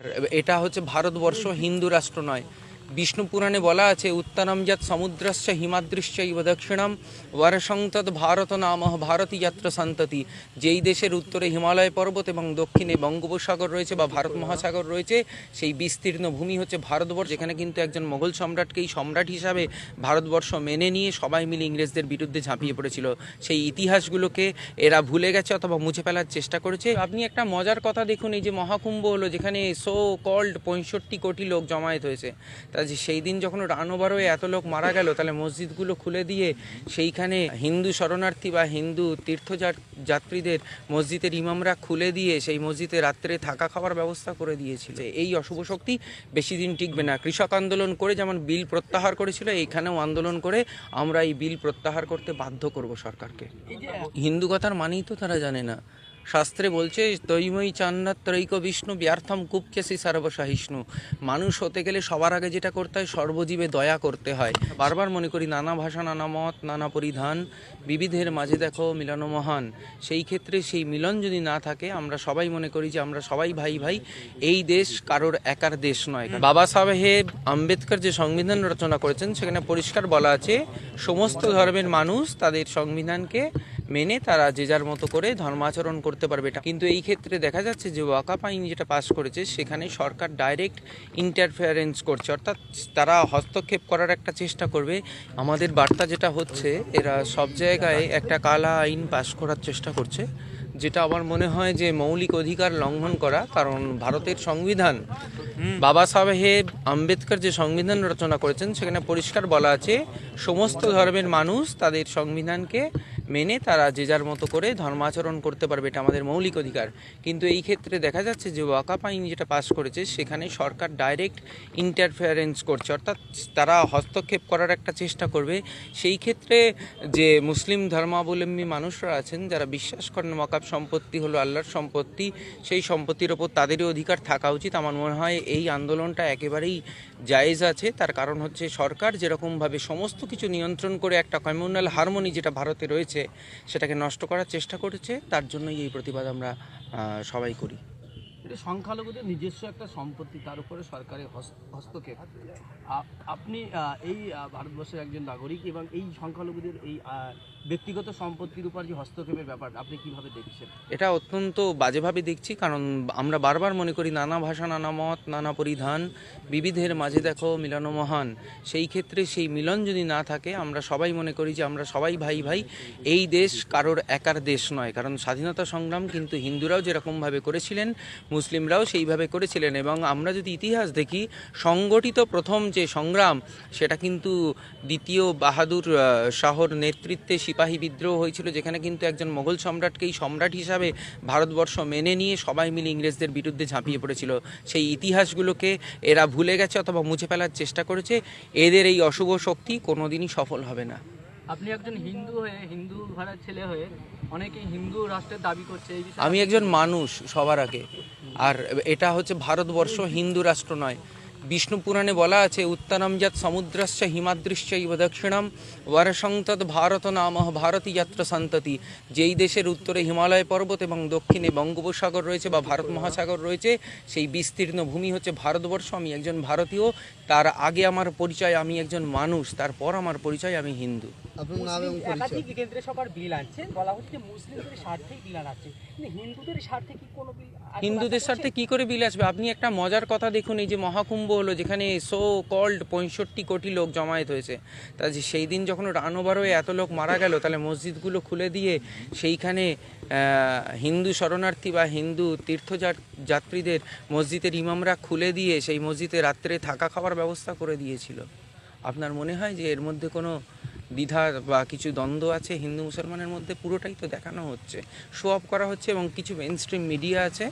আর এটা হচ্ছে ভারতবর্ষ হিন্দু রাষ্ট্র নয় বিষ্ণু পুরাণে বলা আছে উত্তরমজাত সমুদ্রস্য হিমাদৃশ্য ইব দক্ষিণম বরসংতদ ভারত নাম ভারতী যাত্রা সন্ততি। যেই দেশের উত্তরে হিমালয় পর্বত এবং দক্ষিণে বঙ্গোপসাগর রয়েছে বা ভারত মহাসাগর রয়েছে, সেই বিস্তীর্ণ ভূমি হচ্ছে ভারতবর্ষ। যেখানে কিন্তু একজন মোগল সম্রাটকেই সম্রাট হিসাবে ভারতবর্ষ মেনে নিয়ে সবাই মিলে ইংরেজদের বিরুদ্ধে ঝাঁপিয়ে পড়েছিল। সেই ইতিহাসগুলোকে এরা ভুলে গেছে অথবা মুছে ফেলার চেষ্টা করেছে। আপনি একটা মজার কথা দেখুন, এই যে মহাকুম্ভ হলো, যেখানে সো কল্ড পঁয়ষট্টি কোটি লোক জমায়েত হয়েছে। তা সেই দিন যখন রান ওভার হয়ে এত লোক মারা গেল, তাহলে মসজিদগুলো খুলে দিয়ে সেইখানে হিন্দু শরণার্থী বা হিন্দু তীর্থযাত- যাত্রীদের মসজিদের ইমামরা খুলে দিয়ে সেই মসজিদে রাত্রে থাকা খাওয়ার ব্যবস্থা করে দিয়েছিল। এই অশুভ শক্তি বেশি দিন টিকবে না। কৃষক আন্দোলন করে যেমন বিল প্রত্যাহার করেছিল, এইখানেও আন্দোলন করে আমরা এই বিল প্রত্যাহার করতে বাধ্য করব সরকারকে। হিন্দু কথার মানেই তো তারা জানে না। শাস্ত্রে বলছে, তৈময়ী চান্নাত ত্রৈক বিষ্ণু ব্যর্থম কুপকেসি সর্বসহিষ্ণু। মানুষ হতে গেলে সবার আগে যেটা করতে হয়, সর্বজীবে দয়া করতে হয়। বারবার মনে করি, নানা ভাষা, নানা মত, নানা পরিধান, বিবিধের মাঝে দেখো মিলন মহান। সেই ক্ষেত্রে সেই মিলন যদি না থাকে, আমরা সবাই মনে করি যে আমরা সবাই ভাই ভাই। এই দেশ কারোর একার দেশ নয়। বাবা সাহেব আম্বেদকর যে সংবিধান রচনা করেছেন, সেখানে পরিষ্কার বলা আছে, সমস্ত ধর্মের মানুষ তাদের সংবিধানকে মেনে তারা যে যার মতো করে ধর্মাচরণ করতে পারবে এটা। কিন্তু এই ক্ষেত্রে দেখা যাচ্ছে যে ওয়াকাপ আইন যেটা পাশ করেছে সেখানে সরকার ডাইরেক্ট ইন্টারফেয়ারেন্স করছে। অর্থাৎ তারা হস্তক্ষেপ করার একটা চেষ্টা করবে। আমাদের বার্তা যেটা হচ্ছে এরা সব জায়গায় একটা কালা আইন পাশ করার চেষ্টা করছে যেটা আমার মনে হয় যে মৌলিক অধিকার লঙ্ঘন করা। কারণ ভারতের সংবিধান বাবা সাহেব আম্বেদকর যে সংবিধান রচনা করেছেন সেখানে পরিষ্কার বলা আছে সমস্ত ধর্মের মানুষ তাদের সংবিধানকে মেনে তারা যে যার মতো করে ধর্মাচরণ করতে পারবে, এটা আমাদের মৌলিক অধিকার। কিন্তু এই ক্ষেত্রে দেখা যাচ্ছে যে ওয়াকাপ আইন যেটা পাশ করেছে, সেখানে সরকার ডাইরেক্ট ইন্টারফেয়ারেন্স করছে। অর্থাৎ তারা হস্তক্ষেপ করার একটা চেষ্টা করবে। সেই ক্ষেত্রে যে মুসলিম ধর্মাবলম্বী মানুষরা আছেন, যারা বিশ্বাস করেন ওয়াকাপ সম্পত্তি হলো আল্লাহর সম্পত্তি, সেই সম্পত্তির ওপর তাদেরই অধিকার থাকা উচিত। আমার মনে হয় এই আন্দোলনটা একেবারেই জায়েজ আছে। তার কারণ হচ্ছে সরকার যেরকমভাবে সমস্ত কিছু নিয়ন্ত্রণ করে একটা কমিউনাল হারমোনি যেটা ভারতে রয়েছে সেটাকে নষ্ট করার চেষ্টা করেছে তার জন্যই এই প্রতিবাদ আমরা সবাই করি। এটা সংখ্যালঘুদের নিজস্ব একটা সম্পত্তি, তার উপরে সরকারের হস্তক্ষেপ। আপনি এই ভারতবর্ষের একজন নাগরিক এবং এই সংখ্যালঘুদের এই ব্যক্তিগত সম্পত্তির উপর যে হস্তক্ষেপের ব্যাপার, আপনি কীভাবে দেখছেন? এটা অত্যন্ত বাজেভাবে দেখছি, কারণ আমরা বারবার মনে করি নানা ভাষা, নানা মত, নানা পরিধান, বিবিধের মাঝে দেখো মিলন মহান। সেই ক্ষেত্রে সেই মিলন যদি না থাকে, আমরা সবাই মনে করি যে আমরা সবাই ভাই ভাই। এই দেশ কারোর একার দেশ নয়, কারণ স্বাধীনতা সংগ্রাম কিন্তু হিন্দুরাও যেরকমভাবে করেছিলেন মুসলিমরাও সেইভাবে করেছিলেন এবং আমরা যদি ইতিহাস দেখি সংগঠিত প্রথম যে সংগ্রাম সেটা কিন্তু দ্বিতীয় বাহাদুর শাহর নেতৃত্বে সিপাহী বিদ্রোহ হয়েছিল যেখানে কিন্তু একজন মোগল সম্রাটকেই সম্রাট হিসাবে ভারতবর্ষ মেনে নিয়ে সবাই মিলে ইংরেজদের বিরুদ্ধে ঝাঁপিয়ে পড়েছিল। সেই ইতিহাসগুলোকে এরা ভুলে গেছে অথবা মুছে ফেলার চেষ্টা করেছে এদের এই অশুভ শক্তি কোনোদিনই সফল হবে না। আপনি একজন হিন্দু হয়ে হিন্দু ঘরের ছেলে হয়ে অনেকে হিন্দু রাষ্ট্রের দাবি করছে আমি একজন মানুষ সবার আগে। আর এটা হচ্ছে ভারতবর্ষ হিন্দু রাষ্ট্র নয় বিষ্ণু পুরাণে বলা আছে উত্তরমজাত সমুদ্রস্য হিমাদৃশ্য ইব দক্ষিণম বরসংতদ ভারত নাম ভারতী যাত্রা সন্ততি। যেই দেশের উত্তরে হিমালয় পর্বত এবং দক্ষিণে বঙ্গোপসাগর রয়েছে বা ভারত মহাসাগর রয়েছে সেই বিস্তীর্ণ ভূমি হচ্ছে ভারতবর্ষ। আমি একজন ভারতীয় তার আগে আমার পরিচয় আমি একজন মানুষ তারপর আমার পরিচয় আমি হিন্দু। আনতে হিন্দুদের স্বার্থে কি করে বিল আসবে? আপনি একটা মজার কথা দেখুন এই যে মহাকুম্ভ হলো যেখানে সো কল্ড পঁয়ষট্টি কোটি লোক জমায়েত হয়েছে। তা সেই দিন যখন রানোবার হয়ে এত লোক মারা গেল, তাহলে মসজিদগুলো খুলে দিয়ে সেইখানে হিন্দু শরণার্থী বা হিন্দু তীর্থ যাত্রীদের মসজিদের ইমামরা খুলে দিয়ে সেই মসজিদে রাত্রে থাকা খাওয়ার ব্যবস্থা করে দিয়েছিল। আপনার মনে হয় যে এর মধ্যে কোনো দ্বিধা বা কিছু দ্বন্দ্ব আছে হিন্দু মুসলমানের মধ্যে, পুরোটাই তো দেখানো হচ্ছে। শো অফ করা হচ্ছে এবং কিছু মেন স্ট্রিম মিডিয়া আছে,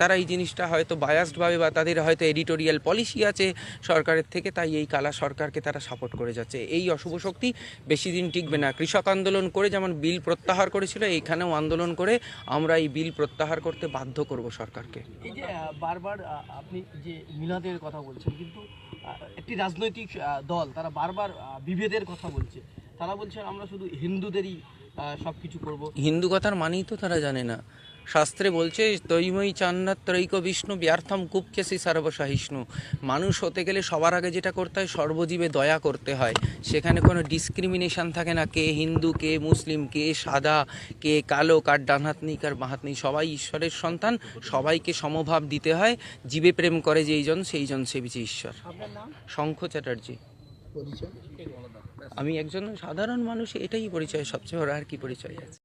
তারা এই জিনিসটা হয়তো বায়াসডভাবে বা তাদের হয়তো এডিটোরিয়াল পলিসি আছে সরকারের থেকে, তাই এই কালা সরকারকে তারা সাপোর্ট করে যাচ্ছে। এই অশুভ শক্তি বেশি দিন টিকবে না। কৃষক আন্দোলন করে যেমন বিল প্রত্যাহার করেছিল, এইখানেও আন্দোলন করে আমরা এই বিল প্রত্যাহার করতে বাধ্য করব সরকারকে। এই যে বারবার আপনি যে মিলাদের কথা বলছেন, কিন্তু একটি রাজনৈতিক দল, তারা বারবার বিভেদের কথা বলছে। তারা বলছেন আমরা শুধু হিন্দুদেরই সব কিছু করব। হিন্দু কথার মানেই তো তারা জানে না। শাস্ত্রে বলছে তৈময়ী চান্নাত্রৈক বিষ্ণু ব্যর্থম কুপকেসি সর্বসহিষ্ণু। মানুষ হতে গেলে সবার আগে যেটা করতে হয় সর্বজীবে দয়া করতে হয়। সেখানে কোনো ডিসক্রিমিনেশন থাকে না কে হিন্দু কে মুসলিম কে সাদা কে কালো কার ডানহাতনি কার বাহাতনি সবাই ঈশ্বরের সন্তান সবাইকে সমভাব দিতে হয়। জীবে প্রেম করে যেইজন সেইজন সেবিছে ঈশ্বর। শঙ্খ চ্যাটার্জি। আমি একজন সাধারণ মানুষ এটাই পরিচয় সবচেয়ে বড় আর কি পরিচয় আছে।